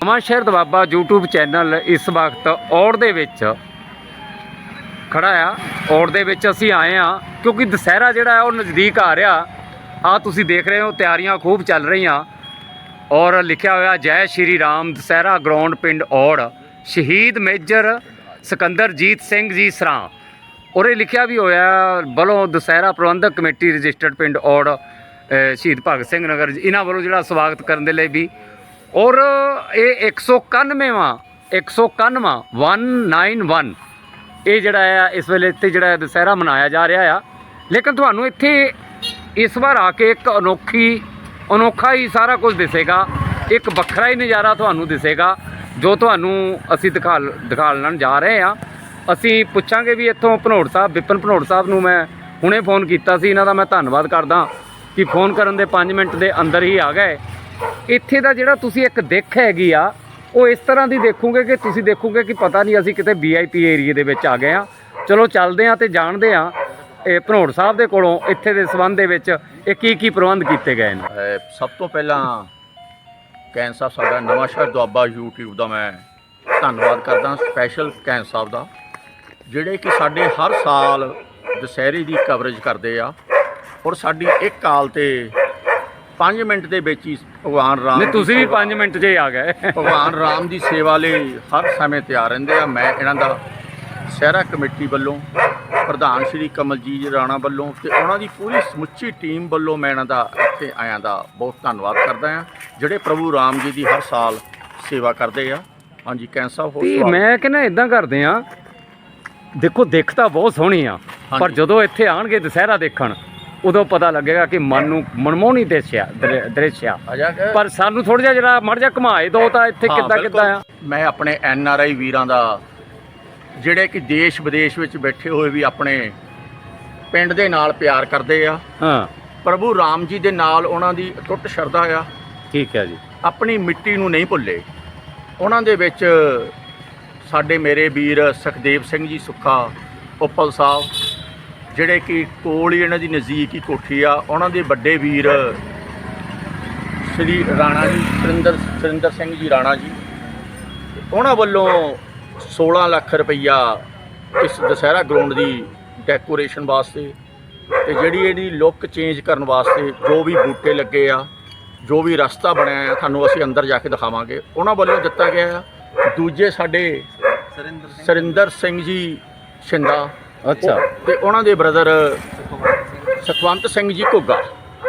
ਨਵਾਂ ਸ਼ਹਿਰ Doaba YouTube channel ਇਸ ਵਕਤ ਔੜ ਦੇ ਵਿੱਚ ਖੜਾ ਆ। ਔੜ ਦੇ ਵਿੱਚ ਅਸੀਂ ਆਏ ਆ ਕਿਉਂਕਿ ਦੁਸਹਿਰਾ ਜਿਹੜਾ ਉਹ ਨਜ਼ਦੀਕ ਆ ਰਿਹਾ। ਆ ਤੁਸੀਂ ਦੇਖ ਰਹੇ ਹੋ, ਤਿਆਰੀਆਂ ਖੂਬ ਚੱਲ ਰਹੀਆਂ। ਔਰ ਲਿਖਿਆ ਹੋਇਆ, ਜੈ ਸ਼੍ਰੀ ਰਾਮ, ਦੁਸਹਿਰਾ ਗਰਾਊਂਡ ਪਿੰਡ ਔੜ। ਸ਼ਹੀਦ ਮੇਜਰ ਸਿਕੰਦਰਜੀਤ ਸਿੰਘ ਜੀ ਸਰਾਂ। ਔਰ ਇਹ ਲਿਖਿਆ ਵੀ ਹੋਇਆ ਵੱਲੋਂ ਦੁਸਹਿਰਾ ਪ੍ਰਬੰਧਕ ਕਮੇਟੀ ਰਜਿਸਟਰਡ ਪਿੰਡ ਔੜ ਸ਼ਹੀਦ ਭਗਤ ਸਿੰਘ ਨਗਰ ਇਹਨਾਂ ਵੱਲੋਂ ਜਿਹੜਾ ਸਵਾਗਤ ਕਰਨ ਦੇ ਲਈ ਵੀ ਔਰ ਇਹ 191ਵਾਂ 191ਵਾਂ 191 ਇਹ ਜਿਹੜਾ ਆ, ਇਸ ਵੇਲੇ ਇੱਥੇ ਜਿਹੜਾ ਦੁਸਹਿਰਾ ਮਨਾਇਆ ਜਾ ਰਿਹਾ ਆ। ਲੇਕਿਨ ਤੁਹਾਨੂੰ ਇੱਥੇ ਇਸ ਵਾਰ ਆ ਕੇ ਇੱਕ ਅਨੋਖੀ, ਅਨੋਖਾ ਹੀ ਸਾਰਾ ਕੁਝ ਦਿਸੇਗਾ। ਇੱਕ ਵੱਖਰਾ ਹੀ ਨਜ਼ਾਰਾ ਤੁਹਾਨੂੰ ਦਿਸੇਗਾ, ਜੋ ਤੁਹਾਨੂੰ ਅਸੀਂ ਦਿਖਾ ਦਿਖਾਲਣ ਜਾ ਰਹੇ ਆ। ਅਸੀਂ ਪੁੱਛਾਂਗੇ ਵੀ ਇੱਥੋਂ ਭਨੋੜ ਸਾਹਿਬ, ਵਿਪਨ ਭਨੋੜ ਸਾਹਿਬ ਨੂੰ ਮੈਂ ਹੁਣੇ ਫੋਨ ਕੀਤਾ ਸੀ। ਇਹਨਾਂ ਦਾ ਮੈਂ ਧੰਨਵਾਦ ਕਰਦਾ ਕਿ ਫੋਨ ਕਰਨ ਦੇ 5 ਮਿੰਟ ਦੇ ਅੰਦਰ ਹੀ ਆ ਗਏ। ਇੱਥੇ ਦਾ ਜਿਹੜਾ ਤੁਸੀਂ ਇੱਕ ਦਿੱਖ ਹੈਗੀ ਆ, ਉਹ ਇਸ ਤਰ੍ਹਾਂ ਦੀ ਦੇਖੋਗੇ ਕਿ ਤੁਸੀਂ ਦੇਖੋਗੇ ਕਿ ਪਤਾ ਨਹੀਂ ਅਸੀਂ ਕਿਤੇ ਵੀਆਈਪੀ ਏਰੀਏ ਦੇ ਵਿੱਚ ਆ ਗਏ ਆ। ਚਲੋ ਚੱਲਦੇ ਆ ਤੇ ਜਾਣਦੇ ਆ, ਇਹ ਭਨੋੜ ਸਾਹਿਬ ਦੇ ਕੋਲੋਂ ਇੱਥੇ ਦੇ ਸਬੰਧ ਦੇ ਵਿੱਚ ਇਹ ਕੀ ਕੀ ਪ੍ਰਬੰਧ ਕੀਤੇ ਗਏ ਨੇ? ਸਭ ਤੋਂ ਪਹਿਲਾਂ ਕੈਨ ਸਾਹਿਬ, ਸਾਡਾ ਨਵਾਂ ਸ਼ਹਿਰ ਦੁਆਬਾ YouTube ਦਾ ਮੈਂ ਧੰਨਵਾਦ ਕਰਦਾ ਸਪੈਸ਼ਲ ਕੈਨ ਸਾਹਿਬ ਦਾ, ਜਿਹੜੇ ਕਿ ਸਾਡੇ ਹਰ ਸਾਲ ਦੁਸਹਿਰੇ ਦੀ ਕਵਰੇਜ ਕਰਦੇ ਆ ਔਰ ਸਾਡੀ ਇੱਕ ਕਾਲ ਤੇ 5 ਮਿੰਟ ਦੇ ਵਿੱਚ ਹੀ ਭਗਵਾਨ ਰਾਮ ਨਹੀਂ ਤੁਸੀਂ ਵੀ ਸੇਵਾ- 5 ਮਿੰਟ 'ਚ ਹੀ ਆ ਗਏ ਭਗਵਾਨ ਰਾਮ ਦੀ ਸੇਵਾ ਲਈ ਹਰ ਸਮੇਂ ਤਿਆਰ ਰਹਿੰਦੇ ਆ ਮੈਂ ਇਹਨਾਂ ਦਾ ਸਹਿਰਾ ਕਮੇਟੀ ਵੱਲੋਂ ਪ੍ਰਧਾਨ ਸ਼੍ਰੀ ਕਮਲਜੀਤ ਰਾਣਾ ਵੱਲੋਂ ਤੇ ਉਹਨਾਂ ਦੀ ਪੂਰੀ ਸਮੁੱਚੀ ਟੀਮ ਵੱਲੋਂ ਮੈਂ ਇਹਨਾਂ ਦਾ ਇੱਥੇ ਆਇਆਂ ਦਾ ਬਹੁਤ ਧੰਨਵਾਦ ਕਰਦਾ ਹਾਂ ਜਿਹੜੇ ਪ੍ਰਭੂ ਰਾਮ ਜੀ ਦੀ ਹਰ ਸਾਲ ਸੇਵਾ ਕਰਦੇ ਆ ਹਾਂਜੀ ਕੈਂ ਸਾਹਿਬ ਹੋਰ ਤੇ ਸਵਾਲ? ਮੈਂ ਕਹਿੰਦਾ ਇਦਾਂ ਕਰਦੇ ਆ ਦੇਖੋ ਦਿੱਖ ਤਾਂ ਬਹੁਤ ਸੋਹਣੀ ਆ ਪਰ। ਜਦੋਂ ਇੱਥੇ ਆਣਗੇ ਦੁਸਹਿਰਾ ਦੇਖਣ ਉਦੋਂ ਪਤਾ ਲੱਗੇਗਾ ਕਿ ਮਨ ਨੂੰ ਮਨਮੋਹਣੀ ਦ੍ਰਿਸ਼ ਆ ਦ੍ਰਿ- ਦ੍ਰਿਸ਼ ਆ ਆ ਜਾ ਕੇ- ਪਰ ਸਾਨੂੰ ਥੋੜਾ ਜਿਹਾ ਜਿਹੜਾ ਮੜ ਜਾ ਘਮਾਏ ਦੋ ਤਾਂ ਇੱਥੇ ਕਿੱਦਾਂ। ਕਿੱਦਾਂ ਆ। ਮੈਂ ਆਪਣੇ ਐਨ ਆਰ ਆਈ ਵੀਰਾਂ ਦਾ ਜਿਹੜੇ ਕਿ ਦੇਸ਼ ਵਿਦੇਸ਼ ਵਿੱਚ ਬੈਠੇ ਹੋਏ ਵੀ ਆਪਣੇ ਪਿੰਡ ਦੇ ਨਾਲ ਪਿਆਰ ਕਰਦੇ ਆ। ਹਾਂ। ਪ੍ਰਭੂ ਰਾਮ ਜੀ ਦੇ ਨਾਲ ਉਹਨਾਂ ਦੀ ਟੁੱਟ ਸ਼ਰਧਾ ਆ। ਠੀਕ ਹੈ ਜੀ। ਆਪਣੀ ਮਿੱਟੀ ਨੂੰ ਨਹੀਂ ਭੁੱਲੇ। ਉਹਨਾਂ ਦੇ ਵਿੱਚ ਸਾਡੇ ਮੇਰੇ ਵੀਰ ਸੁਖਦੇਵ ਸਿੰਘ ਜੀ ਸੁੱਖਾ ਉੱਪਲ ਸਾਹਿਬ ਜਿਹੜੇ ਕਿ ਕੋਲ ਹੀ ਇਹਨਾਂ ਦੀ ਨਜ਼ਦੀਕ ਹੀ ਕੋਠੀ ਆ ਉਹਨਾਂ ਦੇ ਵੱਡੇ ਵੀਰ ਸ੍ਰੀ ਰਾਣਾ ਜੀ ਸੁਰਿੰਦਰ ਸੁਰਿੰਦਰ ਸਿੰਘ ਜੀ ਰਾਣਾ ਜੀ। ਉਹਨਾਂ ਵੱਲੋਂ 16 ਲੱਖ ਰੁਪਈਆ ਇਸ ਦੁਸਹਿਰਾ ਗਰਾਊਂਡ ਦੀ ਡੈਕੋਰੇਸ਼ਨ ਵਾਸਤੇ ਤੇ ਜਿਹੜੀ ਇਹਦੀ ਲੁੱਕ ਚੇਂਜ ਕਰਨ ਵਾਸਤੇ ਜੋ ਵੀ ਬੂਟੇ ਲੱਗੇ ਆ ਜੋ ਵੀ ਰਸਤਾ ਬਣਿਆ ਆ ਤੁਹਾਨੂੰ ਅਸੀਂ ਅੰਦਰ ਜਾ ਕੇ ਦਿਖਾਵਾਂਗੇ। ਉਹਨਾਂ ਵੱਲੋਂ ਦਿੱਤਾ ਗਿਆ ਆ। ਦੂਜੇ ਸਾਡੇ ਸਰਿੰਦਰ ਸਿੰਘ ਜੀ ਸ਼ਿੰਦਾ ਅੱਛਾ। ਤੇ ਉਹਨਾਂ ਦੇ ਬ੍ਰਦਰ ਸਤਵੰਤ ਸਿੰਘ ਜੀ ਘੁੱਗਾ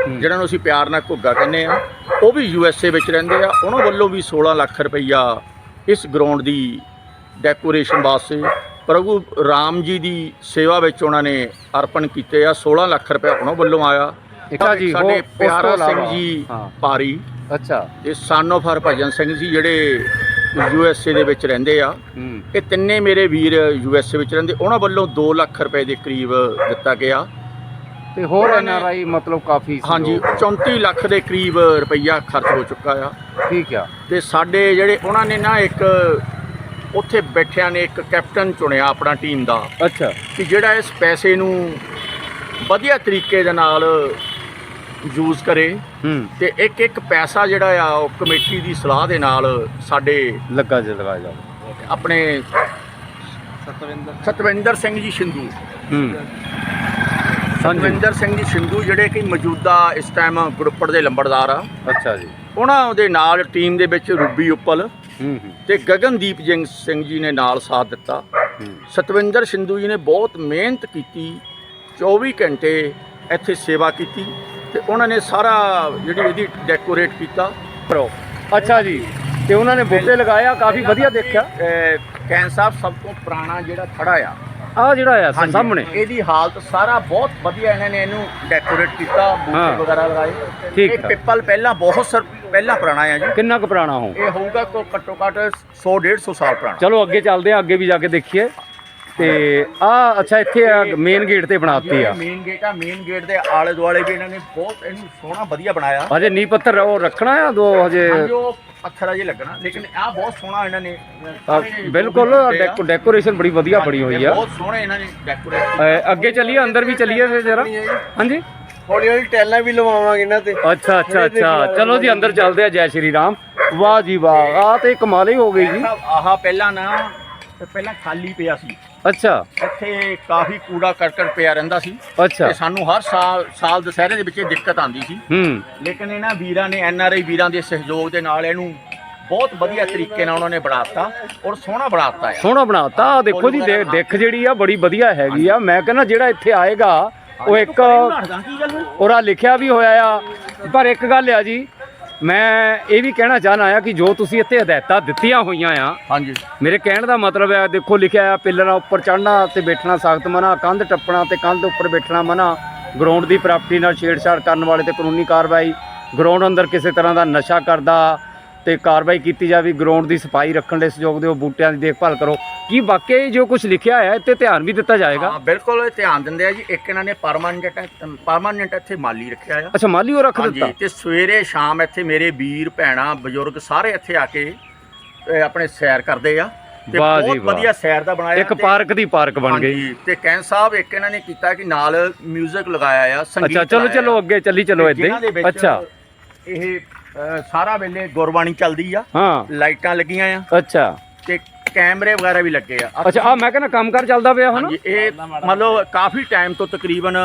ਜਿਹਨਾਂ ਨੂੰ ਅਸੀਂ ਪਿਆਰ ਨਾਲ ਘੁੱਗਾ ਕਹਿੰਦੇ ਆ ਉਹ ਵੀ ਯੂ ਐਸ ਏ ਵਿੱਚ ਰਹਿੰਦੇ ਆ। ਉਹਨਾਂ ਵੱਲੋਂ ਵੀ 16 ਲੱਖ ਰੁਪਈਆ ਇਸ ਗਰਾਊਂਡ ਦੀ ਡੈਕੋਰੇਸ਼ਨ ਵਾਸਤੇ ਪ੍ਰਭੂ ਰਾਮ ਜੀ ਦੀ ਸੇਵਾ ਵਿੱਚ ਉਹਨਾਂ ਨੇ ਅਰਪਣ ਕੀਤੇ ਆ। 16 ਲੱਖ ਰੁਪਏ ਉਹਨਾਂ ਵੱਲੋਂ ਆਇਆ। ਅੱਛਾ ਜੀ, ਸਾਡੇ ਪਿਆਰਾ ਸਿੰਘ ਜੀ। ਪਾਰੀ ਅੱਛਾ। ਤੇ ਸਨ of ਹਰਭਜਨ ਸਿੰਘ ਜੀ ਜਿਹੜੇ ਯੂ ਐਸ ਏ ਦੇ ਵਿੱਚ ਰਹਿੰਦੇ ਆ। ਇਹ ਤਿੰਨੇ ਮੇਰੇ ਵੀਰ ਯੂ ਐਸ ਏ ਵਿੱਚ ਰਹਿੰਦੇ। ਉਹਨਾਂ ਵੱਲੋਂ 2 ਲੱਖ ਰੁਪਏ ਦੇ ਕਰੀਬ ਦਿੱਤਾ ਗਿਆ। ਤੇ ਹੋਰ ਐਨ ਆਰ ਆਈ ਮਤਲਬ ਕਾਫੀ ਸੀ ਹਾਂਜੀ ਲੋਕ। 34 ਲੱਖ ਦੇ ਕਰੀਬ ਰੁਪਈਆ ਖਰਚ ਹੋ ਚੁੱਕਾ ਆ। ਠੀਕ ਆ। ਤੇ ਸਾਡੇ ਜਿਹੜੇ ਉਹਨਾਂ ਨੇ ਨਾ ਇੱਕ ਉੱਥੇ ਬੈਠਿਆਂ ਨੇ ਇੱਕ ਕੈਪਟਨ ਚੁਣਿਆ ਆਪਣਾ ਟੀਮ ਦਾ। ਅੱਛਾ। ਕਿ ਜਿਹੜਾ ਇਸ ਪੈਸੇ ਨੂੰ ਵਧੀਆ ਤਰੀਕੇ ਦੇ ਨਾਲ ਯੂਜ਼ ਕਰੇ ਹੂੰ। ਤੇ ਇੱਕ ਇੱਕ ਪੈਸਾ ਜਿਹੜਾ ਆ ਉਹ ਕਮੇਟੀ ਦੀ ਸਲਾਹ ਦੇ ਨਾਲ ਸਾਡੇ ਲੱਗਾ ਜੇ ਲਗਾ ਜਾ ਆਪਣੇ ਸਤਵਿੰਦਰ ਸਿੰਘ। ਜੀ ਸਿੰਧੂ ਹੂੰ। ਸਤਵਿੰਦਰ ਸਿੰਘ ਜੀ ਸਿੰਧੂ ਜਿਹੜੇ ਕਿ ਮੌਜੂਦਾ ਇਸ ਟਾਈਮ ਗਰੁੱਪੜ ਦੇ ਲੰਬੜਦਾਰ ਆ। ਅੱਛਾ ਜੀ। ਉਹਨਾਂ ਦੇ ਨਾਲ ਟੀਮ ਦੇ ਵਿੱਚ ਰੂਬੀ ਉੱਪਲ ਹੂੰ ਹੂੰ। ਤੇ ਗਗਨਦੀਪ ਜਿੰਗ ਸਿੰਘ ਜੀ ਨੇ ਨਾਲ ਸਾਥ ਦਿੱਤਾ। ਸਤਵਿੰਦਰ ਸਿੰਧੂ ਜੀ ਨੇ ਬਹੁਤ ਮਿਹਨਤ ਕੀਤੀ 24 ਘੰਟੇ ਇੱਥੇ ਸੇਵਾ ਕੀਤੀ। ਤੇ ਉਹਨਾਂ ਨੇ ਸਾਰਾ ਜਿਹੜੀ ਇਹਦੀ ਡੈਕੋਰੇਟ ਕੀਤਾ। ਕਰੋ। ਅੱਛਾ ਜੀ। ਤੇ ਉਹਨਾਂ ਨੇ ਬੂਟੇ ਲਗਾਇਆ ਕਾਫੀ ਵਧੀਆ ਦੇਖਿਆ। ਕੈਨ ਸਾਹਿਬ ਸਭ ਤੋਂ ਪੁਰਾਣਾ ਜਿਹੜਾ ਖੜਾ ਆ। ਆ ਜਿਹੜਾ ਆ ਸਾਹਮਣੇ। ਇਹਦੀ ਹਾਲਤ ਸਾਰਾ ਬਹੁਤ ਵਧੀਆ ਇਹਨਾਂ ਨੇ ਇਹਨੂੰ ਡੈਕੋਰੇਟ ਕੀਤਾ। ਬੂਟੇ ਵਗੈਰਾ ਲਗਾਏ। ਠੀਕ ਇਹ। ਪਿੱਪਲ ਪਹਿਲਾਂ ਬਹੁਤ ਸਰ ਪਹਿਲਾਂ ਪੁਰਾਣਾ ਆ ਜੀ। ਕਿੰਨਾ ਕੁ ਪੁਰਾਣਾ ਹੋ ਇਹ ਹੋਊਗਾ ਕੋ ਘੱਟੋ ਘੱਟ 100 150 ਸਾਲ ਪੁਰਾਣਾ। ਚਲੋ ਅੱਗੇ ਚੱਲਦੇ ਆ ਅੱਗੇ ਵੀ ਜਾ ਕੇ ਦੇਖੀਏ। ਤੇ ਆ ਅੱਛਾ ਇੱਥੇ ਆ ਮੇਨ ਗੇਟ ਤੇ ਬਣਾਤੀ ਆ। ਮੇਨ ਗੇਟ ਆ ਮੇਨ ਗੇਟ ਦੇ ਆਲੇ ਦੁਆਲੇ ਵੀ ਇਹਨਾਂ ਨੇ ਬਹੁਤ ਇਹਨੂੰ ਸੋਹਣਾ ਵਧੀਆ ਬਣਾਇਆ। ਹਜੇ ਨੀ ਪੱਥਰ ਉਹ ਰੱਖਣਾ ਆ ਦੋ ਹਜੇ? ਹਾਂਜੀ ਉਹ ਪੱਥਰ ਅਜੇ ਲੱਗਣਾ ਲੇਕਿਨ ਆ ਬਹੁਤ ਸੋਹਣਾ ਇਹਨਾਂ ਨੇ ਆ, ਬਿਲਕੁਲ ਜੋ ਵੀ ਡੈਕੋ- ਡੈਕੋਰੇਸ਼ਨ ਬੜੀ ਵਧੀਆ ਬਣੀ ਹੋਈ ਆ। ਬਹੁਤ ਸੋਹਣੇ ਇਹਨਾਂ ਨੇ ਡੈਕੋਰੇਟ ਅ, ਅੱਗੇ ਚੱਲੀਏ ਅੰਦਰ ਵੀ ਚੱਲੀਏ ਫਿਰ ਜਰਾ? ਹਾਂਜੀ। ਹੌਲੀ ਹੌਲੀ ਟੈਲਾਂ ਵੀ ਲਵਾਵਾਂਗੇ ਇਹਨਾਂ ਤੇ। ਅੱਛਾ ਅੱਛਾ ਅੱਛਾ। ਚਲੋ ਜੀ ਅੰਦਰ ਚੱਲਦੇ ਆ ਜੈ ਸ਼੍ਰੀ ਰਾਮ। ਵਾਹ ਜੀ ਵਾਹ ਆ ਤੇ ਕਮਾਲ ਹੀ ਹੋ ਗਈ ਜੀ। ਸਾਹਿਬ ਆਹ ਪਹਿਲਾਂ ਨਾ ਤੇ ਪਹਿਲਾਂ ਖਾਲੀ ਪਿਆ ਸੀ। ਅੱਛਾ। ਇੱਥੇ ਕਾਫੀ ਕੂੜਾ ਕਰਕਟ ਪਿਆ ਰਹਿੰਦਾ ਸੀ। ਅੱਛਾ। ਤੇ ਸਾਨੂੰ ਹਰ ਸਾਲ ਸਾਲ ਦੁਸਹਿਰੇ ਦੇ ਵਿੱਚ ਇਹ ਦਿੱਕਤ ਆਉਂਦੀ ਸੀ। ਹੂੰ। ਲੇਕਿਨ ਇਹਨਾਂ ਵੀਰਾਂ ਨੇ ਐਨ ਆਰ ਆਈ ਵੀਰਾਂ ਦੇ ਸਹਿਯੋਗ ਦੇ ਨਾਲ ਇਹਨੂੰ ਬਹੁਤ ਵਧੀਆ ਤਰੀਕੇ ਨਾਲ ਉਹਨਾਂ ਨੇ ਬਣਾਤਾ ਔਰ ਸੋਹਣਾ ਬਣਾਤਾ ਹੈ ਸੋਹਣਾ ਬਣਾਤਾ ਆਹ ਦੇਖੋ ਜੀ ਦੇ- ਦਿੱਖ ਜਿਹੜੀ ਆ ਬੜੀ ਵਧੀਆ ਹੈਗੀ ਆ। ਮੈਂ ਕਹਿੰਦਾ ਜਿਹੜਾ ਇੱਥੇ ਆਏਗਾ ਉਹ ਇੱਕ ਆ ਲਿਖਿਆ ਵੀ ਹੋਇਆ ਆ। ਪਰ ਇੱਕ ਗੱਲ ਆ ਜੀ ਮੈਂ ਇਹ ਵੀ ਕਹਿਣਾ ਚਾਹਨਾ ਆ ਕਿ ਜੋ ਤੁਸੀਂ ਇੱਥੇ ਹਦਾਇਤਾਂ ਦਿੱਤੀਆਂ ਹੋਈਆਂ ਆ ਹਾਂਜੀ। ਮੇਰੇ ਕਹਿਣ ਦਾ ਮਤਲਬ ਹੈ ਦੇਖੋ ਲਿਖਿਆ ਆ ਪਿੱਲਰਾਂ ਉੱਪਰ ਚੜ੍ਹਨਾ ਤੇ ਬੈਠਣਾ ਸਖਤ ਮਨਾ ਕੰਧ ਟੱਪਣਾ ਤੇ ਕੰਧ ਉੱਪਰ ਬੈਠਣਾ ਮਨਾ ਗਰਾਊਂਡ ਦੀ ਪ੍ਰਾਪਰਟੀ ਨਾਲ ਛੇੜਛਾੜ ਕਰਨ ਵਾਲੇ ਤੇ ਕਾਨੂੰਨੀ ਕਾਰਵਾਈ ਗਰਾਊਂਡ ਅੰਦਰ ਕਿਸੇ ਤਰ੍ਹਾਂ ਦਾ ਨਸ਼ਾ ਕਰਦਾ ਤੇ ਕਾਰਵਾਈ ਕੀਤੀ ਜਾਵੇ ਗਰਾਊਂਡ ਦੀ ਸਫ਼ਾਈ ਰੱਖਣ ਲਈ ਸਹਿਯੋਗ ਦਿਓ ਬੂਟਿਆਂ ਦੀ ਦੇਖਭਾਲ ਕਰੋ। ਕੀ ਵਾਕਈ ਜੋ ਕੁਝ ਲਿਖਿਆ ਹੈ ਇੱਥੇ ਧਿਆਨ ਵੀ ਦਿੱਤਾ ਜਾਏਗਾ? ਹਾਂ ਬਿਲਕੁਲ ਇਹ ਧਿਆਨ ਦਿੰਦੇ ਆ ਜੀ। ਇੱਕ ਇਹਨਾਂ ਨੇ ਪਰਮਾਨੈਂਟ ਪਰਮਾਨੈਂਟ ਇੱਥੇ ਮਾਲੀ ਰੱਖਿਆ ਆ। ਅੱਛਾ ਮਾਲੀ ਉਹ ਰੱਖ ਦਿੱਤਾ? ਤੇ ਸਵੇਰੇ ਸ਼ਾਮ ਇੱਥੇ ਮੇਰੇ ਵੀਰ ਭੈਣਾਂ ਬਜ਼ੁਰਗ ਸਾਰੇ ਇੱਥੇ ਆ ਕੇ ਆਪਣੇ ਸੈਰ ਕਰਦੇ ਆ। ਤੇ ਬਹੁਤ। ਵਧੀਆ ਸੈਰ ਦਾ ਬਣਾਇਆ ਇੱਕ ਤੇ- ਪਾਰਕ ਦੀ ਪਾਰਕ ਬਣ ਗਈ। ਤੇ ਕੈਨ ਸਾਹਿਬ ਇੱਕ ਇਹਨਾਂ ਨੇ ਕੀਤਾ ਕਿ ਨਾਲ 뮤직 ਲਗਾਇਆ ਆ ਸੰਗੀਤ ਅੱਛਾ ਚਲੋ ਚਲੋ। ਅੱਗੇ ਚੱਲੀ ਚਲੋ ਤੇ ਇੱਦਾਂ ਅੱਛਾ। ਇਹ ਸਾਰਾ ਵੇਲੇ ਗੁਰਬਾਣੀ ਚੱਲਦੀ ਆ। ਹਾਂ। ਲਾਈਟਾਂ ਲੱਗੀਆਂ ਆ। ਅੱਛਾ। ਤੇ ਕੈਮਰੇ ਵਗੈਰਾ ਵੀ ਲੱਗੇ ਆ। ਅੱਛਾ ਆ ਮੈਂ ਕਹਿੰਦਾ ਕੰਮ ਕਰ ਚੱਲਦਾ ਪਿਆ ਹੁਣ? ਹਾਂਜੀ ਇਹ ਮਤਲਬ ਕਾਫੀ ਟਾਈਮ ਤੋਂ ਤਕਰੀਬਨ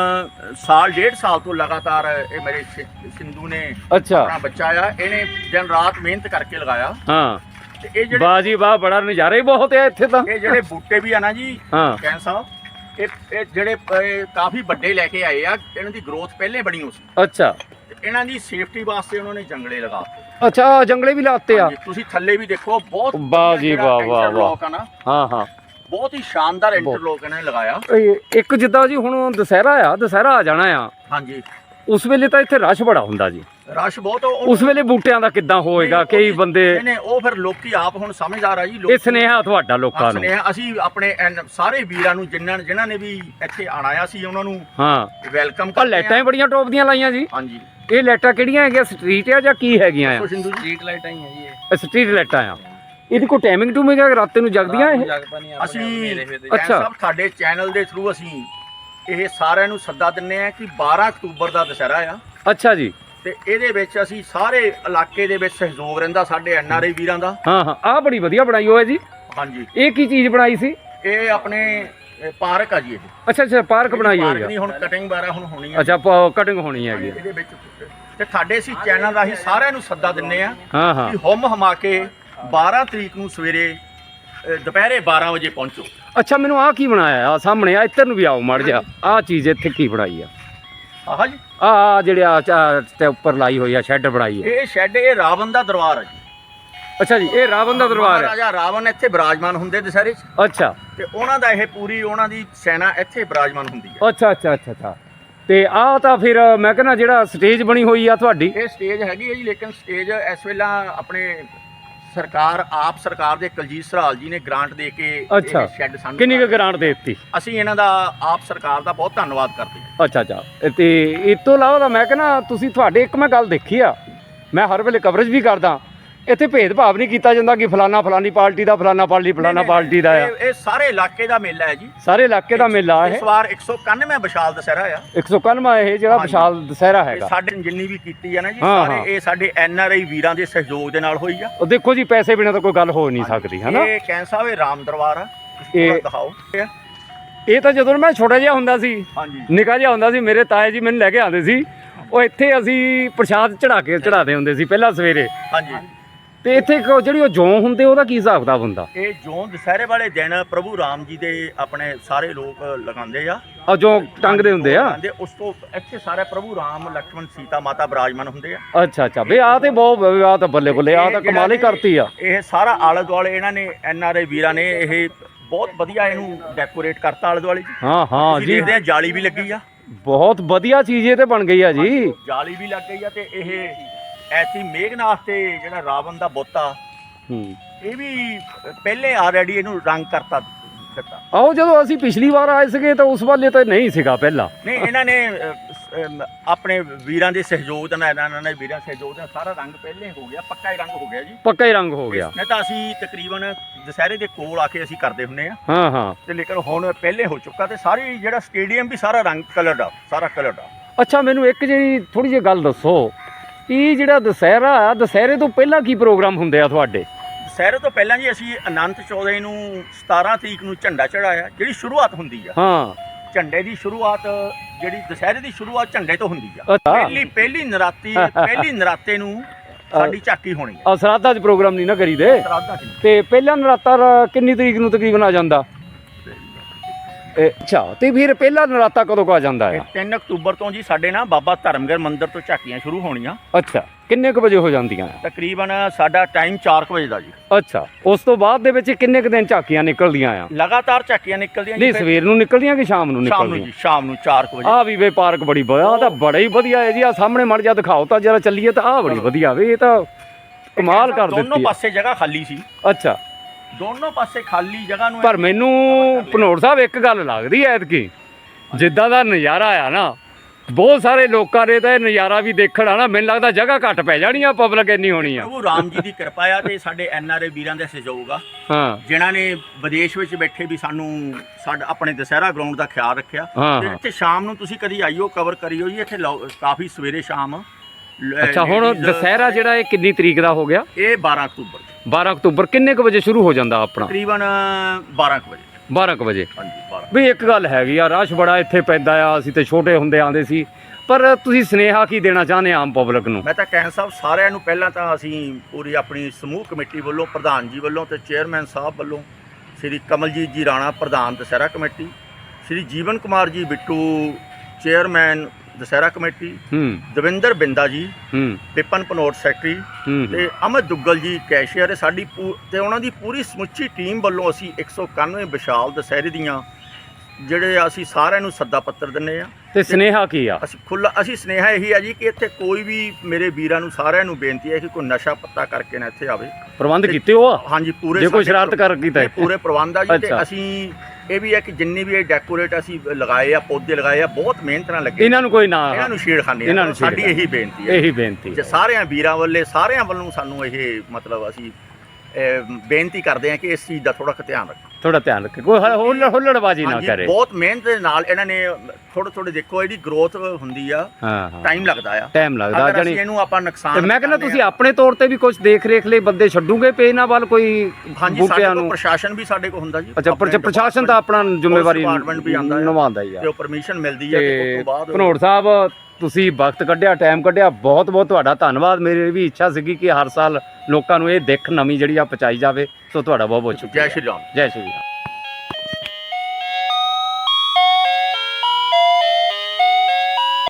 ਸਾਲ ਡੇਢ ਸਾਲ ਤੋਂ ਲਗਾਤਾਰ ਇਹ ਮੇਰੇ ਸਿ- ਸਿੰਧੂ ਨੇ ਅੱਛਾ। ਆਪਣਾ ਬੱਚਾ ਆ। ਇਹਨੇ ਦਿਨ ਰਾਤ ਮਿਹਨਤ ਕਰਕੇ ਲਗਾਇਆ। ਹਾਂ। ਤੇ ਇਹ ਜਿਹੜੇ ਵਾਹ ਜੀ ਵਾਹ ਬੜਾ ਨਜ਼ਾਰਾ ਹੀ ਬਹੁਤ ਹੈ ਇੱਥੇ ਤਾਂ। ਇਹ ਜਿਹੜੇ ਬੂਟੇ ਵੀ ਆ ਨਾ ਜੀ ਹਾਂ। ਕੈਨ ਸਾਹਿਬ ਇਹ ਇਹ ਜਿਹੜੇ ਕਾਫੀ ਵੱਡੇ ਲੈ ਕੇ ਆਏ ਆ। ਇਹਨਾਂ ਦੀ ਗਰੋਥ ਪਹਿਲੇ ਬਣੀ ਹੋ ਸੀ। ਅੱਛਾ। ਇਹਨਾਂ ਦੀ ਸੇਫਟੀ ਵਾਸਤੇ ਉਹਨਾਂ ਨੇ ਜੰਗਲੇ ਲਗਾਤੇ ਅੱਛਾ ਆਹ ਜੰਗਲੇ ਵੀ ਲਾਤੇ ਆ। ਹਾਂਜੀ, ਤੁਸੀਂ ਥੱਲੇ ਵੀ ਦੇਖੋ ਬਹੁਤ ਵਾਹ ਜੀ, ਵਾਹ, ਵਾਹ, ਵਾਹ। ਹਾਂ ਹਾਂ। ਬਹੁਤ ਹੀ ਸ਼ਾਨਦਾਰ ਇੰਟਰਲੋਕ ਇਹਨਾਂ ਨੇ ਲਗਾਇਆ। ਇਹ ਇੱਕ ਜਿੱਦਾਂ ਜੀ ਹੁਣ ਦੁਸਹਿਰਾ ਆ ਦੁਸਹਿਰਾ ਆ ਜਾਣਾ ਆ। ਹਾਂਜੀ। ਉਸ ਵੇਲੇ ਤਾਂ ਇੱਥੇ ਰਸ਼ ਬੜਾ ਹੁੰਦਾ ਜੀ। ਰਸ਼ ਬਹੁਤ ਉਹ- ਉਸ ਵੇਲੇ ਬੂਟਿਆਂ ਦਾ ਕਿੱਦਾਂ ਹੋਏਗਾ ਕਈ ਬੰਦੇ ਨਹੀਂ ਨਹੀਂ ਉਹ ਫਿਰ ਲੋਕੀ ਆਪ ਹੁਣ ਸਮਝਦਾਰ ਆ ਜੀ ਇਹ ਲੋਕੀ ਸਨੇਹਾ ਤੁਹਾਡਾ ਲੋਕਾਂ ਨੂੰ। ਸੁਨੇਹਾ ਅਸੀਂ ਆਪਣੇ ਐਨ- ਸਾਰੇ ਵੀਰਾਂ ਨੂੰ ਜਿਨ੍ਹਾਂ ਜਿਨ੍ਹਾਂ ਨੇ ਵੀ ਇੱਥੇ ਆਣਾ ਆ ਸੀ ਉਹਨਾਂ ਨੂੰ ਹਾਂ। ਵੈਲਕਮ ਆ ਕਰਦੇ ਲਾਈਟਾਂ ਹੀ ਬੜੀਆਂ ਟੌਪ ਦੀਆਂ ਲਾਈਆਂ ਜੀ। ਹਾਂਜੀ। ਇਹ ਲਾਈਟਾਂ ਕਿਹੜੀਆਂ ਹੈਗੀਆਂ? ਸਟਰੀਟ ਆ ਜਾਂ ਕੀ ਹੈਗੀਆਂ ਆ? ਸੋ ਸਿੰਧੂ ਜੀ ਸਟਰੀਟ ਲਾਈਟਾਂ ਹੀ ਜੀ ਇਹ ਸਟਰੀਟ ਲਾਈਟਾਂ ਆ। ਇਹਦੀ ਕੋਈ ਟਾਈਮਿੰਗ ਟੂਮਿੰਗ ਹੈ ਕਿ ਰਾਤੇ ਨੂੰ ਜਗਦੀਆਂ ਇਹ? ਅਸੀਂ ਅੱਛਾ। ਅੱਛਾ ਸਭ ਸਾਡੇ ਚੈਨਲ ਦੇ ਥਰੂ ਅਸੀਂ ਇਹ ਸਾਰਿਆਂ ਨੂੰ ਸੱਦਾ ਦਿੰਨੇ ਆ ਕਿ 12 ਅਕਤੂਬਰ ਦਾ ਦੁਸਹਿਰਾ ਆ। ਅੱਛਾ ਜੀ। ਤੇ ਇਹਦੇ ਵਿੱਚ ਅਸੀਂ ਸਾਰੇ ਇਲਾਕੇ ਦੇ ਵਿੱਚ ਸਹਿਯੋਗ ਰਹਿੰਦਾ ਸਾਡੇ ਐਨ ਆਰ ਆਈ ਵੀਰਾਂ ਦਾ। ਹਾਂ ਹਾਂ। ਆ ਬੜੀ ਵਧੀਆ ਬਣਾਈ ਹੋਇਆ ਜੀ। ਹਾਂਜੀ। ਇਹ ਕੀ ਚੀਜ਼ ਬਣਾਈ ਸੀ? ਇਹ ਆਪਣੇ ਇਹ ਪਾਰਕ ਆ ਜੀ ਇਹ। ਅੱਛਾ ਅੱਛਾ ਪਾਰਕ ਬਣਾਈ ਹੋਈ ਪਾਰਕ ਆ। ਦੀ ਹੁਣ ਕਟਿੰਗ ਬਾਰਾ ਹੁਣ ਹੋਣੀ ਆ ਅੱਛਾ ਕਟਿੰਗ ਹੋਣੀ ਹੈਗੀ ਆ। ਇਹਦੇ ਵਿੱਚ ਤੇ ਸਾਡੇ ਅਸੀਂ ਚੈਨਲ ਰਾਹੀਂ ਸਾਰਿਆਂ ਨੂੰ ਸੱਦਾ ਦਿੰਨੇ ਆ ਹਾਂ ਹਾਂ। ਕਿ ਹੁਮ ਹਮਾ ਕੇ 12 ਤਰੀਕ ਨੂੰ ਸਵੇਰੇ ਅ, ਦੁਪਹਿਰੇ 12 ਵਜੇ ਪਹੁੰਚੋ। ਅੱਛਾ ਮੈਨੂੰ ਆ ਕੀ ਬਣਾਇਆ? ਆ ਸਾਹਮਣੇ ਆ ਇੱਧਰ ਨੂੰ ਵੀ ਆਓ ਮੜ ਜਾ ਆ ਚੀਜ਼ ਇੱਥੇ ਕੀ ਬਣਾਈ ਆ? ਆਹ ਜੀ। ਆ ਆ ਜਿਹੜੇ ਆ ਚਾ- ਤੇ ਉੱਪਰ ਲਾਈ ਹੋਈ ਆ ਸ਼ੈੱਡ ਬਣਾਈ ਹੈ ਇਹ ਸ਼ੈੱਡ ਇਹ ਰਾਵਣ ਦਾ ਦਰਬਾਰ ਹੈ ਜੀ। ਅੱਛਾ ਜੀ ਇਹ ਰਾਵਣ ਦਾ ਦਰਬਾਰ ਹੈ ਮਹਾਰਾਜਾ ਰਾਵਣ ਇੱਥੇ ਬਿਰਾਜਮਾਨ ਹੁੰਦੇ ਦੁਸਹਿਰੇ 'ਚ। ਅੱਛਾ। ਤੇ ਉਹਨਾਂ ਦਾ ਇਹ ਪੂਰੀ ਉਹਨਾਂ ਦੀ ਸੈਨਾ ਇੱਥੇ ਬਿਰਾਜਮਾਨ ਹੁੰਦੀ ਹੈ। ਅੱਛਾ ਅੱਛਾ ਅੱਛਾ ਅੱਛਾ। ਤੇ ਆ ਤਾਂ ਫਿਰ ਮੈਂ ਕਹਿੰਦਾ ਜਿਹੜਾ ਸਟੇਜ ਬਣੀ ਹੋਈ ਆ ਤੁਹਾਡੀ। ਇਹ ਸਟੇਜ ਹੈਗੀ ਹੈ ਜੀ ਲੇਕਿਨ ਸਟੇਜ ਇਸ ਵੇਲੇ ਆਪਣੇ ਸਰਕਾਰ ਆਪ ਸਰਕਾਰ ਦੇ ਕੁਲਜੀਤ ਸਰਾਲ ਜੀ ਨੇ ਗ੍ਰਾਂਟ ਦੇ ਕੇ ਅੱਛਾ। ਇਹ ਸ਼ੈੱਡ ਸਾਨੂੰ ਕਿੰਨੀ ਕੁ ਗ੍ਰਾਂਟ ਦੇ ਦਿੱਤੀ? ਅਸੀਂ ਇਹਨਾਂ ਦਾ ਆਪ ਸਰਕਾਰ ਦਾ ਬਹੁਤ ਧੰਨਵਾਦ ਕਰਦੇ ਹਾਂ। ਅੱਛਾ ਅੱਛਾ। ਤੇ ਇਸ ਤੋਂ ਇਲਾਵਾ ਤਾਂ ਮੈਂ ਕਹਿੰਦਾ ਤੁਸੀਂ ਤੁਹਾਡੇ ਇੱਕ ਮੈਂ ਗੱਲ ਦੇਖੀ ਆ। ਮੈਂ ਹਰ ਵੇਲੇ ਕਵਰੇਜ ਵੀ ਕਰਦਾ। ਇੱਥੇ ਭੇਦਭਾਵ ਨਹੀਂ ਕੀਤਾ ਜਾਂਦਾ ਕਿ ਫਲਾਨਾ ਫਲਾਨੀ ਪਾਰਟੀ ਦਾ ਫਲਾਨਾ ਪਾਰਟੀ ਨਹੀਂ, ਪਾਰਟੀ ਦਾ ਆ। ਇਹ ਸਾਰੇ ਇਲਾਕੇ ਦਾ ਮੇਲਾ ਹੈ ਜੀ। ਸਾਰੇ ਇਲਾਕੇ ਦਾ ਮੇਲਾ ਇਹ ਇਸ ਵਾਰ 191 ਵਿਸ਼ਾਲ ਦੁਸਹਿਰਾ ਆ। 191 ਇਹ ਜਿਹੜਾ। ਵਿਸ਼ਾਲ ਦੁਸਹਿਰਾ ਹੈਗਾ। ਸਾਡੇ ਜਿੰਨੀ ਵੀ ਕੀਤੀ ਆ ਨਾ ਜੀ ਹਾਂ, ਹਾਂ। ਸਾਰੇ ਇਹ ਸਾਡੇ ਐਨ ਆਰ ਆਈ ਵੀਰਾਂ ਦੇ ਸਹਿਯੋਗ ਦੇ ਨਾਲ ਹੋਈ ਆ। ਉਹ ਦੇਖੋ ਜੀ ਪੈਸੇ ਬਿਨਾਂ ਤਾਂ ਕੋਈ ਗੱਲ ਹੋ ਨਹੀਂ ਸਕਦੀ ਹਨਾ? ਇਹ ਕੈਂ ਸਾਹਿਬ ਇਹ ਰਾਮ ਦਰਬਾਰ ਆ। ਇਹ- ਦਿਖਾਓ। ਇਹ ਤਾਂ ਜਦੋਂ ਮੈਂ ਛੋਟਾ ਜਿਹਾ ਹੁੰਦਾ ਸੀ ਹਾਂਜੀ। ਨਿੱਕਾ ਜਿਹਾ ਹੁੰਦਾ ਸੀ ਮੇਰੇ ਤਾਏ ਜੀ ਮੈਨੂੰ ਲੈ ਕੇ ਆਉਂਦੇ ਸੀ। ਉਹ ਇੱਥੇ ਅਸੀਂ ਪ੍ਰਸ਼ਾਦ ਚੜਾ ਕੇ ਚੜਾਦੇ ਹੁੰਦੇ ਸੀ ਪਹਿਲਾਂ ਸਵੇਰੇ। ਹਾਂਜੀ। ਤੇ ਇੱਥੇ ਜਿਹੜੀ ਉਹ ਜੌਂ ਹੁੰਦੇ ਉਹਦਾ ਕੀ ਹਿਸਾਬ ਕਿਤਾਬ ਹੁੰਦਾ? ਇਹ ਜੋਂ ਦੁਸਹਿਰੇ ਵਾਲੇ ਦਿਨ ਪ੍ਰਭੂ ਰਾਮ ਜੀ ਦੇ ਆਪਣੇ ਸਾਰੇ ਲੋਕ ਲਗਾਉਂਦੇ ਆ। ਆ ਜੌਂ ਟੰਗਦੇ ਹੁੰਦੇ ਆ? ਲਗਾਉਂਦੇ ਉਸ ਤੋਂ ਇੱਥੇ ਸਾਰੇ ਪ੍ਰਭੂ ਰਾਮ ਲక్ష్మణ ਸੀਤਾ ਮਾਤਾ ਬਿਰਾਜਮਾਨ ਹੁੰਦੇ ਆ। ਅੱਛਾ ਅੱਛਾ। ਬਈ ਆ ਤੇ ਬਹੁਤ ਆ ਤਾਂ ਬੱਲੇ ਬੱਲੇ ਆ ਤਾਂ ਕਮਾਲ ਹੀ ਕਰਤੀ ਆ। ਇਹ ਸਾਰਾ ਆਲੇ ਦੁਆਲੇ ਇਹਨਾਂ ਨੇ ਐਨ ਆਰ ਆਈ ਵੀਰਾਂ ਨੇ ਇਹ ਬਹੁਤ ਵਧੀਆ ਇਹਨੂੰ ਡੈਕੋਰੇਟ ਕਰਤਾ ਆਲੇ ਦੁਆਲੇ ਜੀ। ਹਾਂ ਹਾਂ ਜੀ। ਦੇਖਦੇ ਆ ਜਾਲੀ ਵੀ ਲੱਗੀ ਆ। ਬਹੁਤ ਵਧੀਆ ਚੀਜ਼ ਇਹ ਤੇ ਬਣ ਗਈ ਆ ਜੀ। ਜਾਲੀ ਵੀ ਲੱਗ ਗਈ ਆ ਤੇ ਇਹ ਐਸੀ ਮੇਘਨਾਥ ਤੇ ਜਿਹੜਾ ਰਾਵਣ ਦਾ ਬੁੱਤ ਆ ਹੂੰ। ਇਹ ਵੀ ਪਹਿਲੇ ਆਲਰੇਡੀ ਇਹਨੂੰ ਰੰਗ ਕਰਤਾ ਦਿੱਤਾ। ਆਓ ਜਦੋਂ ਅਸੀਂ ਪਿਛਲੀ ਵਾਰ ਆਏ ਸੀਗੇ ਤਾਂ ਉਸ ਵਾਲੇ ਤਾਂ ਨਹੀਂ ਸੀਗਾ ਪਹਿਲਾਂ। ਨਹੀਂ ਇਹਨਾਂ ਨੇ ਅਮ, ਆਪਣੇ ਵੀਰਾਂ ਦੇ ਸਹਿਯੋਗ ਨਾਲ ਇਹਨਾਂ ਨੇ ਵੀਰਾਂ ਸਹਿਯੋਗ ਨਾਲ ਸਾਰਾ ਰੰਗ ਪਹਿਲੇ ਹੋ ਗਿਆ ਪੱਕਾ ਹੀ ਰੰਗ ਹੋ ਗਿਆ ਜੀ। ਪੱਕਾ ਹੀ ਰੰਗ ਹੋ ਗਿਆ। ਨਹੀਂ ਤਾਂ ਅਸੀਂ ਤਕਰੀਬਨ ਦੁਸਹਿਰੇ ਦੇ ਕੋਲ ਆ ਕੇ ਅਸੀਂ ਕਰਦੇ ਹੁੰਨੇ ਆ ਹਾਂ ਹਾਂ। ਤੇ ਲੇਕਿਨ ਹੁਣ ਪਹਿਲੇ ਹੋ ਚੁੱਕਾ ਤੇ ਸਾਰੀ ਜਿਹੜਾ ਸਟੇਡੀਅਮ ਵੀ ਸਾਰਾ ਰੰਗ ਕਲਰਡ ਆ ਸਾਰਾ ਕਲਰਡ ਆ। ਅੱਛਾ ਮੈਨੂੰ ਇੱਕ ਜਿਹੜੀ ਥੋੜੀ ਜਿਹੀ ਗੱਲ ਦੱਸੋ। ਇਹ ਜਿਹੜਾ ਦੁਸਹਿਰਾ ਆ ਦੁਸਹਿਰੇ ਤੋਂ ਪਹਿਲਾਂ ਕੀ ਪ੍ਰੋਗਰਾਮ ਹੁੰਦੇ ਆ ਤੁਹਾਡੇ? ਦੁਸਹਿਰੇ ਤੋਂ ਪਹਿਲਾਂ ਜੀ ਅਸੀਂ ਅਨੰਤ ਚੌਦੇ ਨੂੰ 17 ਤਰੀਕ ਨੂੰ ਝੰਡਾ ਚੜਾਇਆ ਜਿਹੜੀ ਸ਼ੁਰੂਆਤ ਹੁੰਦੀ ਆ। ਹਾਂ। ਝੰਡੇ ਦੀ ਸ਼ੁਰੂਆਤ ਜਿਹੜੀ ਦੁਸਹਿਰੇ ਦੀ ਸ਼ੁਰੂਆਤ ਝੰਡੇ ਤੋਂ ਹੁੰਦੀ ਆ। ਅੱਛਾ। ਪਹਿਲੀ ਪਹਿਲੀ ਨਰਾਤੀ ਪਹਿਲੀ ਨਰਾਤੇ ਨੂੰ ਸਾਡੀ ਝਾਕੀ ਹੋਣੀ ਆ। ਆ ਸਰਾਧਾ 'ਚ ਪ੍ਰੋਗਰਾਮ ਨਹੀਂ ਨਾ ਕਰੀਦੇ? ਸ਼ਰਾਧਾ ਦੀ ਤੇ ਪਹਿਲਾ ਨਰਾਤਾ ਕਿੰਨੀ ਤਰੀਕ ਨੂੰ ਤਕਰੀਬਨ ਆ ਜਾਂਦਾ? ਇਹ ਅੱਛਾ ਤੇ ਫਿਰ ਪਹਿਲਾ ਨਰਾਤਾ ਕਦੋਂ ਕਾ ਜਾਂਦਾ ਆ? 3 ਅਕਤੂਬਰ ਤੋਂ ਜੀ ਸਾਡੇ ਨਾ ਬਾਬਾ ਧਰਮਗੜ ਮੰਦਿਰ ਤੋਂ ਝਾਕੀਆਂ ਸ਼ੁਰੂ ਹੋਣੀਆਂ। ਅੱਛਾ ਕਿੰਨੇ ਕੁ ਵਜੇ ਹੋ ਜਾਂਦੀਆਂ ਆ? ਤਕਰੀਬਨ ਸਾਡਾ ਟਾਈਮ 4 ਵਜੇ ਦਾ ਜੀ। ਅੱਛਾ ਉਸ ਤੋਂ ਬਾਅਦ ਦੇ ਵਿੱਚ ਕਿੰਨੇ ਕੁ ਦਿਨ ਝਾਕੀਆਂ ਨਿਕਲਦੀਆਂ ਆ? ਲਗਾਤਾਰ ਝਾਕੀਆਂ ਨਿਕਲਦੀਆਂ ਨਹੀਂ ਫਿਰ ਸਵੇਰ ਨੂੰ ਨਿਕਲਦੀਆਂ ਕਿ ਸ਼ਾਮ ਨੂੰ ਸ਼ਾਮ ਨੂੰ ਨਿਕਲਦੀਆਂ? ਜੀ ਸ਼ਾਮ ਨੂੰ 4 ਵਜੇ। ਆ ਵੀ ਵੇ ਪਾਰਕ ਬੜੀ ਵਧੀਆ ਆ ਤਾਂ ਬੜਾ ਹੀ ਵਧੀਆ ਹੈ ਜੀ ਆ ਸਾਹਮਣੇ ਮੜ ਜਾ ਦਿਖਾਓ ਤਾਂ ਜਰਾ ਚੱਲੀਏ ਤਾਂ ਆ ਬੜੀ ਵਧੀਆ ਵੇ ਇਹ ਤਾਂ ਕਮਾਲ ਕਰ ਦੋਨੋਂ ਦਿੱਤੀ ਆ। ਪਾਸੇ ਜਗ੍ਹਾ ਖਾਲੀ ਸੀ। ਅੱਛਾ ਦੋਨੋਂ ਪਾਸੇ ਖਾਲੀ ਜਗ੍ਹਾ ਨੂੰ ਪਰ ਮੈਨੂੰ ਭਨੋੜ ਸਾਹਿਬ ਇੱਕ ਗੱਲ ਲੱਗਦੀ ਐ ਐਤਕੀ। ਜਿੱਦਾਂ ਦਾ ਨਜ਼ਾਰਾ ਆ ਨਾ ਬਹੁਤ ਸਾਰੇ ਲੋਕਾਂ ਨੇ ਤਾਂ ਇਹ ਨਜ਼ਾਰਾ ਵੀ ਦੇਖਣ ਆਣਾ ਮੈਨੂੰ ਲੱਗਦਾ ਜਗ੍ਹਾ ਘੱਟ ਪੈ ਜਾਣੀ ਆ ਪਬਲਿਕ ਇੰਨੀ ਹੋਣੀ ਆ। ਪ੍ਰਭੂ ਰਾਮ ਜੀ ਦੀ ਕਿਰਪਾ ਆ ਤੇ ਸਾਡੇ ਐਨ ਆਰ ਆਈ ਵੀਰਾਂ ਦਾ ਸਹਿਯੋਗ ਆ। ਹਾਂ। ਜਿਨ੍ਹਾਂ ਨੇ ਵਿਦੇਸ਼ ਵਿੱਚ ਬੈਠੇ ਵੀ ਸਾਨੂੰ ਸਾਡਾ ਆਪਣੇ ਦਸਹਿਰਾ ਗਰਾਊਂਡ ਦਾ ਖਿਆਲ ਰੱਖਿਆ। ਤੇ ਇੱਥੇ ਸ਼ਾਮ ਨੂੰ ਤੁਸੀਂ ਕਦੀ ਆਈਓ ਕਵਰ ਕਰਿਓ ਜੀ ਇੱਥੇ ਕਾਫੀ ਸਵੇਰੇ ਸ਼ਾਮ ਅੱਛਾ ਹੁਣ ਦੁਸਹਿਰਾ ਜਿਹੜਾ ਇਹ ਕਿੰਨੀ ਤਰੀਕ ਦਾ ਹੋ ਗਿਆ? ਇਹ 12 ਅਕਤੂਬਰ 12 ਅਕਤੂਬਰ ਕਿੰਨੇ ਕੁ ਵਜੇ ਸ਼ੁਰੂ ਹੋ ਜਾਂਦਾ ਆਪਣਾ? ਤਕਰੀਬਨ 12 ਕੁ ਵਜੇ। 12 ਕੁ ਵਜੇ। ਹਾਂਜੀ 12 ਵੀ ਇੱਕ ਗੱਲ ਹੈਗੀ ਆ ਰਸ਼ ਬੜਾ ਇੱਥੇ ਪੈਂਦਾ ਆ ਅਸੀਂ ਤੇ ਛੋਟੇ ਹੁੰਦੇ ਆਂਦੇ ਸੀ। ਪਰ ਤੁਸੀਂ ਸਨੇਹਾ ਕੀ ਦੇਣਾ ਚਾਹੁੰਦੇ ਆਮ ਪਬਲਿਕ ਨੂੰ? ਮੈਂ ਤਾਂ ਕਹਿਣ ਸਾਹਿਬ ਸਾਰਿਆਂ ਨੂੰ ਪਹਿਲਾਂ ਤਾਂ ਅਸੀਂ ਪੂਰੀ ਆਪਣੀ ਸਮੂਹ ਕਮੇਟੀ ਵੱਲੋਂ ਪ੍ਰਧਾਨ ਜੀ ਵੱਲੋਂ ਤੇ ਚੇਅਰਮੈਨ ਸਾਹਿਬ ਵੱਲੋਂ ਸ੍ਰੀ ਕਮਲਜੀਤ ਜੀ ਰਾਣਾ ਪ੍ਰਧਾਨ ਦਸਹਿਰਾ ਕਮੇਟੀ ਸ੍ਰੀ ਜੀਵਨ ਕੁਮਾਰ ਜੀ ਬਿੱਟੂ ਚੇਅਰਮੈਨ ਦਸਹਿਰਾ ਕਮੇਟੀ ਹੂੰ। ਦਵਿੰਦਰ ਬਿੰਦਾ ਜੀ ਹੂੰ। ਵਿਪਨ ਪਨੋਟ ਸੈਕਟਰੀ ਹੂੰ ਤੇ ਅਮਰ ਦੁੱਗਲ ਜੀ ਕੈਸ਼ੀਅਰ। ਸਾਡੀ ਪੂ- ਤੇ ਉਹਨਾਂ ਦੀ ਪੂਰੀ ਸਮੁੱਚੀ ਟੀਮ ਵੱਲੋਂ ਅਸੀਂ 191 ਵਿਸ਼ਾਲ ਦਸਹਿਰੇ ਦੀਆਂ ਜਿਹੜੇ ਅਸੀਂ ਸਾਰਿਆਂ ਨੂੰ ਸੱਦਾ ਪੱਤਰ ਦਿੰਨੇ ਆ ਤੇ ਸਨੇਹਾ ਕੀ ਆ? ਅਸੀਂ ਖੁੱਲਾ ਅਸੀਂ ਸਨੇਹਾ ਇਹੀ ਆ ਜੀ ਕਿ ਇੱਥੇ ਕੋਈ ਵੀ ਮੇਰੇ ਵੀਰਾਂ ਨੂੰ ਸਾਰਿਆਂ ਨੂੰ ਬੇਨਤੀ ਹੈ ਕਿ ਕੋਈ ਨਸ਼ਾ ਪੱਤਾ ਕਰਕੇ ਨਾ ਇੱਥੇ ਆਵੇ। ਪ੍ਰਬੰਧ ਕੀਤੇ ਹੋ ਆ? ਹਾਂਜੀ ਪੂਰੇ ਜੇ ਕੋਈ ਸਾਡੇ ਸ਼ਰਾਰਤ ਕਰ ਕੀਤਾ ਪੂਰੇ ਪ੍ਰਬੰਧ ਆ ਜੀ ਤੇ ਅੱਛਾ। ਅਸੀਂ ਇਹ ਵੀ ਹੈ ਕਿ ਜਿੰਨੇ ਵੀ ਇਹ ਡੈਕੋਰੇਟ ਅਸੀਂ ਲਗਾਏ ਆ ਪੌਦੇ ਲਗਾਏ ਆ ਬਹੁਤ ਮਿਹਨਤ ਨਾਲ ਲੱਗੇ। ਇਹਨਾਂ ਨੂੰ ਕੋਈ ਨਾ ਇਹਨਾਂ ਨੂੰ ਛੇੜਖਾਨੀ ਇਹਨਾਂ ਨੂੰ ਸਾਡੀ। ਇਹੀ ਬੇਨਤੀ ਹੈ। ਇਹੀ ਬੇਨਤੀ ਜੇ ਸਾਰਿਆਂ ਵੀਰਾਂ ਵੱਲੇ ਸਾਰਿਆਂ ਵੱਲੋਂ ਸਾਨੂੰ ਇਹ ਮਤਲਬ ਅਸੀਂ ਬੇਨਤੀ ਕਰਦੇ ਹਾਂ ਕਿ ਇਸ ਚੀਜ਼ ਦਾ ਥੋੜਾ ਧਿਆਨ ਰੱਖੋ। ਥੋੜਾ ਧਿਆਨ ਰੱਖੇ। ਕੋਈ ਹ- ਹੁੱਲ ਹੁੱਲੜਬਾਜੀ ਨਾ ਹਾਂਜੀ ਕਰੇ। ਬਹੁਤ ਮਿਹਨਤ ਦੇ ਨਾਲ ਇਹਨਾਂ ਨੇ ਥੋੜੇ ਥੋੜੇ ਦੇਖੋ ਇਹਦੀ ਗਰੋਥ ਹੁੰਦੀ ਆ। ਹਾਂ ਹਾਂ। ਟਾਈਮ ਲੱਗਦਾ ਆ। ਟਾਈਮ ਲੱਗਦਾ ਅਗਰ ਅਸੀਂ ਜਾਨੀ ਇਹਨੂੰ ਆਪਾਂ ਤੇ ਨੁਕਸਾਨ ਮੈਂ ਕਹਿੰਦਾ ਤੁਸੀਂ ਆਪਣੇ ਤੌਰ ਤੇ ਵੀ ਕੁਝ ਦੇਖ ਰੇਖ ਲਈ ਬੰਦੇ ਛੱਡੂਗੇ ਪੇ ਇਹਨਾਂ ਵੱਲ ਕੋਈ ਹਾਂਜੀ ਸਾਡੇ ਬੂਟਿਆਂ ਕੋਲ ਨੂੰ? ਪ੍ਰਸ਼ਾਸਨ ਵੀ ਸਾਡੇ ਕੋਲ ਹੁੰਦਾ ਜੀ। ਅੱਛਾ ਆਪਣੇ ਪਰ ਪ੍ਰਸ਼ਾਸਨ ਤਾਂ ਆਪਣਾ ਜ਼ਿੰਮੇਵਾਰੀ department ਵੀ ਆਉਂਦਾ ਹੈ। ਨਿਭਾਉਂਦਾ ਹੀ ਆ। ਤੇ ਉਹ ਪਰਮਿਸ਼ਨ ਮਿਲਦੀ ਹੈ ਕਿ ਉਸ ਤੇ ਤੋਂ ਬਾਅਦ ਭਨੋੜ ਸਾਹਿਬ ਤੁਸੀਂ ਵਕਤ ਕੱਢਿਆ ਟਾਈਮ ਕੱਢਿਆ ਬਹੁਤ ਬਹੁਤ ਤੁਹਾਡਾ ਧੰਨਵਾਦ। ਮੇਰੀ ਵੀ ਇੱਛਾ ਸੀਗੀ ਕਿ ਹਰ ਸਾਲ ਲੋਕਾਂ ਨੂੰ ਇਹ ਦਿੱਖ ਨਵੀਂ ਜਿਹੜੀ ਆ ਪਹੁੰਚਾਈ ਜਾਵੇ। ਸੋ ਤੁਹਾਡਾ ਬਹੁਤ ਬਹੁਤ ਸ਼ੁਕਰੀਆ। ਜੈ ਸ਼੍ਰੀ ਰਾਮ। ਜੈ ਸ਼੍ਰੀ ਰਾਮ।